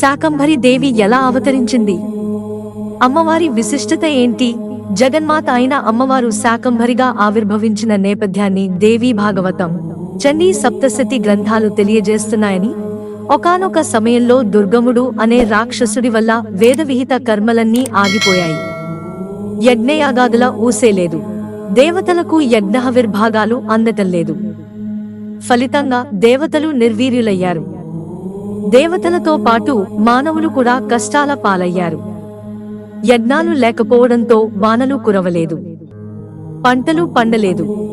శాకంభరి దేవి ఎలా అవతరించింది? అమ్మవారి విశిష్టత ఏంటి? జగన్మాత అయిన అమ్మవారు శాకంభరిగా ఆవిర్భవించిన నేపథ్యాన్ని దేవీ భాగవతం చండీ సప్తశతి గ్రంథాలు తెలియజేస్తున్నాయని ఒకానొక సమయంలో దుర్గముడు అనే రాక్షసుడి వల్ల వేదవిహిత కర్మలన్నీ ఆగిపోయాయి. యజ్ఞయాగాదుల ఊసేలేదు దేవతలకు యజ్ఞహవిర్భాగాలు అందటం లేదు. ఫలితంగా దేవతలు నిర్వీర్యులయ్యారు. దేవతలతో పాటు మానవులు కూడా కష్టాల పాలయ్యారు. యజ్ఞాలు లేకపోవడంతో వానలు కురవలేదు. పంటలు పండలేదు.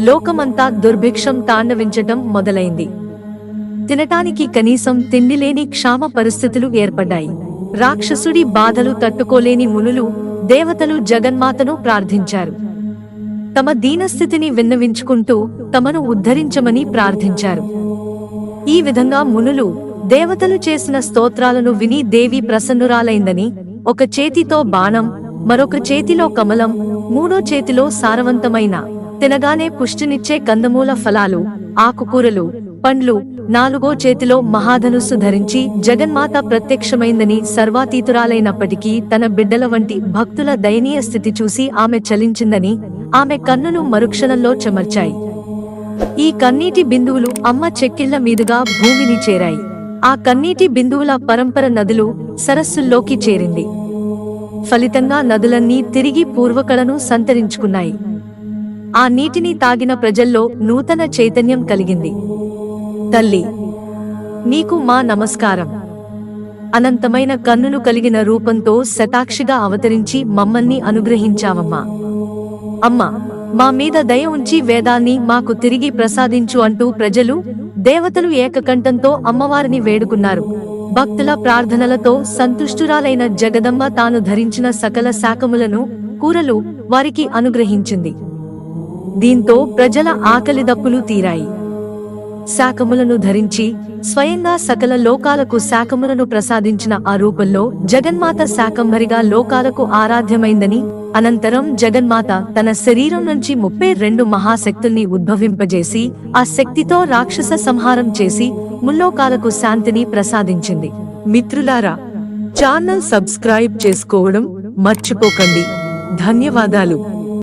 లోకమంతా దుర్భిక్షం తాండవించటం మొదలైంది. తినటానికి కనీసం తిండిలేని క్షామ పరిస్థితులు ఏర్పడ్డాయి. రాక్షసుడి బాధలు తట్టుకోలేని మునులు దేవతలు జగన్మాతను ప్రార్థించారు. తమ దీనస్థితిని విన్నవించుకుంటూ తమను ఉద్ధరించమని ప్రార్థించారు. ఈ విధంగా మునులు దేవతలు చేసిన స్తోత్రాలను విని దేవి ప్రసన్నురాలైందని ఒక చేతితో బాణం మరొక చేతిలో కమలం మూడో చేతిలో సారవంతమైన తినగానే పుష్టినిచ్చే కందమూల ఫలాలు ఆకుకూరలు పండ్లు నాలుగో చేతిలో మహాధనుస్సు ధరించి జగన్మాత ప్రత్యక్షమైందని సర్వాతీతురాలైనప్పటికీ తన బిడ్డల వంటి భక్తుల దయనీయ స్థితి చూసి ఆమె చలించిందని ఆమె కన్నులు మరుక్షణంలో చెమర్చాయి. ఈ కన్నీటి బిందువులు అమ్మ చెక్కిళ్ళ మీదుగా భూమిని చేరాయి. ఆ కన్నీటి బిందువుల పరంపర నదులు సరస్సుల్లోకి చేరింది. ఫలితంగా నదులన్నీ తిరిగి పూర్వకళను సంతరించుకున్నాయి. ఆ నీటిని తాగిన ప్రజల్లో నూతన చైతన్యం కలిగింది. తల్లి నీకు మా నమస్కారం. అనంతమైన కన్నులు కలిగిన రూపంతో శతాక్షిగా అవతరించి మమ్మల్ని అనుగ్రహించావమ్మా. అమ్మా మా మీద దయ ఉంచి వేదాన్ని మాకు తిరిగి ప్రసాదించు అంటూ ప్రజలు దేవతలు ఏకకంఠంతో అమ్మవారిని వేడుకున్నారు. భక్తుల ప్రార్థనలతో సంతుష్టురాలైన జగదమ్మ తాను ధరించిన సకల శాకములను కూరలు వారికి అనుగ్రహించింది. దీంతో ప్రజల ఆకలి దప్పులు తీరాయి. శాకములను ధరించి స్వయంగా సకల లోకాలకు శాకములను ప్రసాదించిన ఆ రూపంలో జగన్మాత శాకంభరిగా లోకాలకు ఆరాధ్యమైందని అనంతరం జగన్మాత తన శరీరం నుంచి ముప్పై రెండు మహాశక్తుల్ని ఉద్భవింపజేసి ఆ శక్తితో రాక్షస సంహారం చేసి ముల్లోకాలకు శాంతిని ప్రసాదించింది. మిత్రులారా ఛానల్ సబ్స్క్రైబ్ చేసుకోవడం మర్చిపోకండి. ధన్యవాదాలు.